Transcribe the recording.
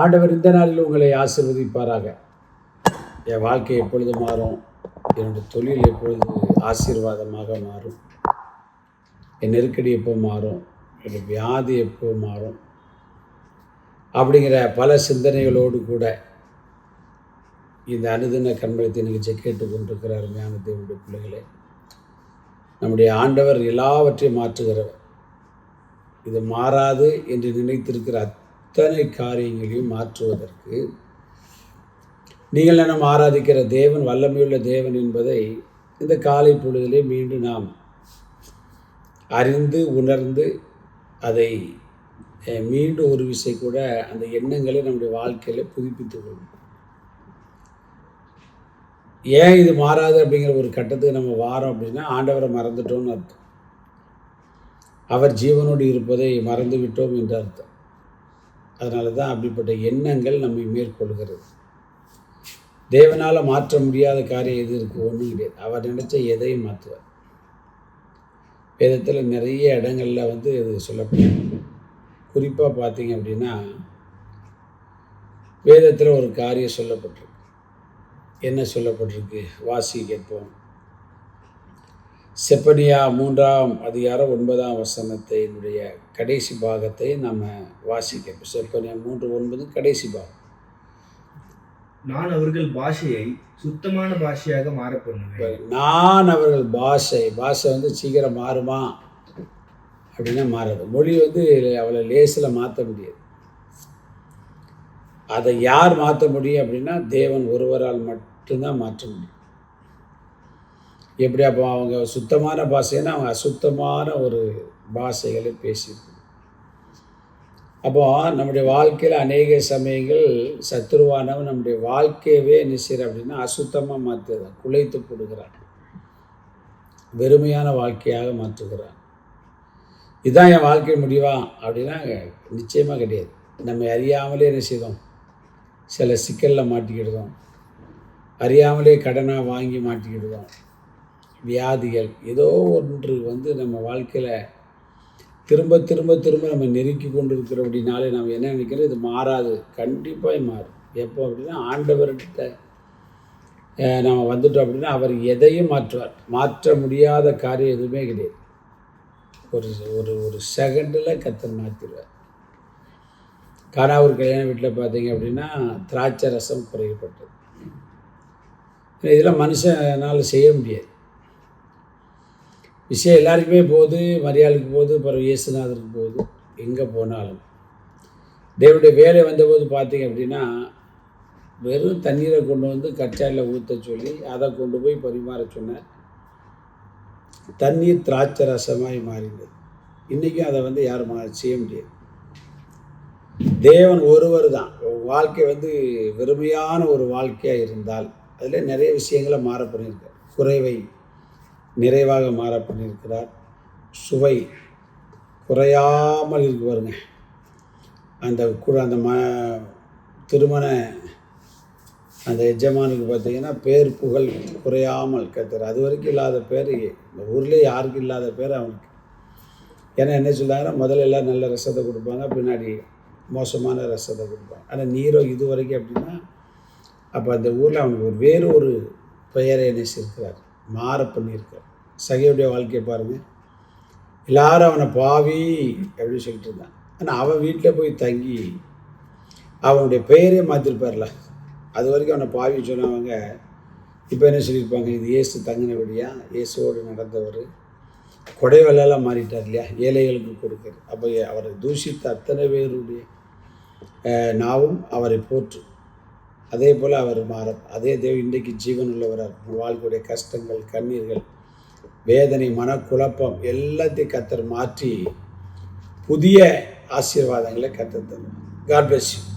ஆண்டவர் இந்த நாளில் உங்களை ஆசிர்வதிப்பாராக. என் வாழ்க்கை எப்பொழுது மாறும்? என்னுடைய தொழில் எப்பொழுது ஆசீர்வாதமாக மாறும்? என் நெருக்கடி எப்போ மாறும்? என்னுடைய வியாதி எப்போ மாறும்? அப்படிங்கிற பல சிந்தனைகளோடு கூட இந்த அனுதின கண்மலத்தை நிகழ்ச்சியை கேட்டுக்கொண்டிருக்கிற அருமையான தேவனுடைய பிள்ளைகளே. நம்முடைய ஆண்டவர் எல்லாவற்றையும் மாற்றுகிறவர். இது மாறாது என்று நினைத்திருக்கிற அத்தனை காரியங்களையும் மாற்றுவதற்கு நீங்கள் நம்ம ஆராதிக்கிற தேவன் வல்லமையுள்ள தேவன் என்பதை இந்த காலை பொழுதிலே மீண்டும் நாம் அறிந்து உணர்ந்து அதை மீண்டும் ஒரு விசை கூட அந்த எண்ணங்களை நம்முடைய வாழ்க்கையில் புதுப்பித்துக் கொள்ளும் ஏன் இது மாறாது அப்படிங்கிற ஒரு கட்டத்துக்கு நம்ம வாரோம் அப்படின்னா ஆண்டவரை மறந்துட்டோம்னு அர்த்தம். அவர் ஜீவனோடு இருப்பதை மறந்து விட்டோம் என்று அர்த்தம். அதனால தான் அப்படிப்பட்ட எண்ணங்கள் நம்மை மேற்கொள்கிறது. தேவனால் மாற்ற முடியாத காரியம் எது இருக்குது ஒன்றும் கிடையாது. அவர் நினைச்ச எதையும் மாற்றுவார் வேதத்தில் நிறைய இடங்கள்ல வந்து இது சொல்லப்படும் குறிப்பாக பார்த்தீங்க அப்படின்னா வேதத்தில் ஒரு காரியம் சொல்லப்பட்டிருக்கு. என்ன சொல்லப்பட்டிருக்கு? வாசி கேட்போம். செப்பனியா மூன்றாம் அதிகாரம் ஒன்பதாம் வசனத்தினுடைய கடைசி பாகத்தை நம்ம வாசிக்க செப்பனியா மூன்று ஒன்பது கடைசி பாகம். நான் அவர்கள் பாஷையை சுத்தமான பாஷையாக மாற பண்ணுவேன். நான் அவர்கள் பாஷை பாஷை வந்து சீக்கிரம் மாறுமா? அப்படின்னா மாறாது. மொழி வந்து அவளை லேசில் மாற்ற முடியாது. அதை யார் மாற்ற முடியும் அப்படின்னா தேவன் ஒருவரால் மட்டும்தான் மாற்ற முடியும். எப்படி அப்போ அவங்க சுத்தமான பாஷைன்னா அவங்க அசுத்தமான ஒரு பாஷைகளை பேசியிருக்கணும் அப்போ நம்முடைய வாழ்க்கையில் அநேக சமயங்கள் சத்துருவானவன் நம்முடைய வாழ்க்கையவே என்ன செய்கிறான் அப்படின்னா அசுத்தமாக மாற்றுறான் குலைத்து போடுகிறான் வெறுமையான வாழ்க்கையாக மாற்றுகிறான் இதுதான் என் வாழ்க்கை முடிவா அப்படின்னா நிச்சயமாக கிடையாது. நம்ம அறியாமலே என்ன செய்தோம்? சில சிக்கலில் மாட்டிக்கிடுதோம். அறியாமலே கடனாக வாங்கி மாட்டிக்கிடுதோம். வியாதிகள். ஏதோ ஒன்று வந்து நம்ம வாழ்க்கையில் திரும்ப திரும்ப திரும்ப நம்ம நெருக்கி கொண்டு அப்படின்னாலே நம்ம என்ன நினைக்கிறோம்? இது மாறாது. கண்டிப்பாக மாறும். எப்போ அப்படின்னா ஆண்டவர்கிட்ட நம்ம வந்துட்டோம் அப்படின்னா அவர் எதையும் மாற்றுவார். மாற்ற முடியாத காரியம் எதுவுமே கிடையாது. ஒரு ஒரு ஒரு செகண்டில் கத்தர் மாற்றிடுவார் காணாவூர் கல்யாண வீட்டில் பார்த்தீங்க அப்படின்னா திராட்சை ரசம் குறைக்கப்பட்டது இதெல்லாம் மனுஷனால் செய்ய முடியாது. விஷயம் எல்லாருக்குமே போகுது மரியாளுக்கு போகுது பிறகு இயேசுநாதருக்கு போகுது. எங்கே போனாலும். தேவனுடைய வேலை வந்தபோது பார்த்தீங்க அப்படின்னா வெறும் தண்ணீரை கொண்டு வந்து கச்சாயில் ஊற்ற சொல்லி அதை கொண்டு போய் பரிமாற சொன்னார் தண்ணீர் திராட்சை ரசமாய் மாறினது. இன்றைக்கும் அதை வந்து யாரும் செய்ய முடியாது. தேவன் ஒருவர் தான். வாழ்க்கை வந்து வெறுமையான ஒரு வாழ்க்கையாக இருந்தால் அதில் நிறைய விஷயங்களை மாற பண்ணியிருக்கார் குறைவை நிறைவாக மாற பண்ணியிருக்கிறார். சுவை குறையாமல் இருக்கு பாருங்க. அந்த கு அந்த ம திருமண அந்த எஜமானுக்கு பார்த்தீங்கன்னா பேர் புகழ் குறையாமல் கத்துற அது வரைக்கும் இல்லாத பேர் இந்த ஊர்லேயே யாருக்கும் இல்லாத பேர் அவனுக்கு. ஏன்னா என்ன சொல்கிறாங்கன்னா முதல்ல எல்லாம் நல்ல ரசத்தை கொடுப்பாங்க பின்னாடி மோசமான ரசத்தை கொடுப்பாங்க. ஆனால் நீரோ இது வரைக்கும் அப்படின்னா அப்போ அந்த ஊரில் அவனுக்கு ஒரு வேறு ஒரு பெயரை நினைச்சிருக்கிறார் மாற பண்ணியிருக்கார். சகையுடைய வாழ்க்கையை பாருங்கள் எல்லாரும் அவனை பாவி அப்படின்னு சொல்லிட்டு இருந்தான். ஆனால் அவன் வீட்டில் போய் தங்கி அவனுடைய பெயரே மாற்றிருப்பார்ல அது வரைக்கும் அவனை பாவி சொன்னவங்க இப்போ என்ன சொல்லியிருப்பாங்க? இது இயேசு தங்கினபடியா? இயேசுவோடு நடந்தவர். கொடைவெல்லாம் மாறிட்டார் இல்லையா? ஏழைகளுக்கு கொடுக்குறது அப்போ அவரை தூஷித்த அத்தனை பேருடைய நாவும் அவரை போற்று அதே போல் அவர் மாற அதே தேவ இன்றைக்கு ஜீவன் உள்ளவரார் வாழ்க்கையுடைய கஷ்டங்கள் கண்ணீர்கள் வேதனை மனக்குழப்பம் எல்லாத்தையும் கத்தர் மாற்றி புதிய ஆசீர்வாதங்களை கத்தர் தருவார். God bless you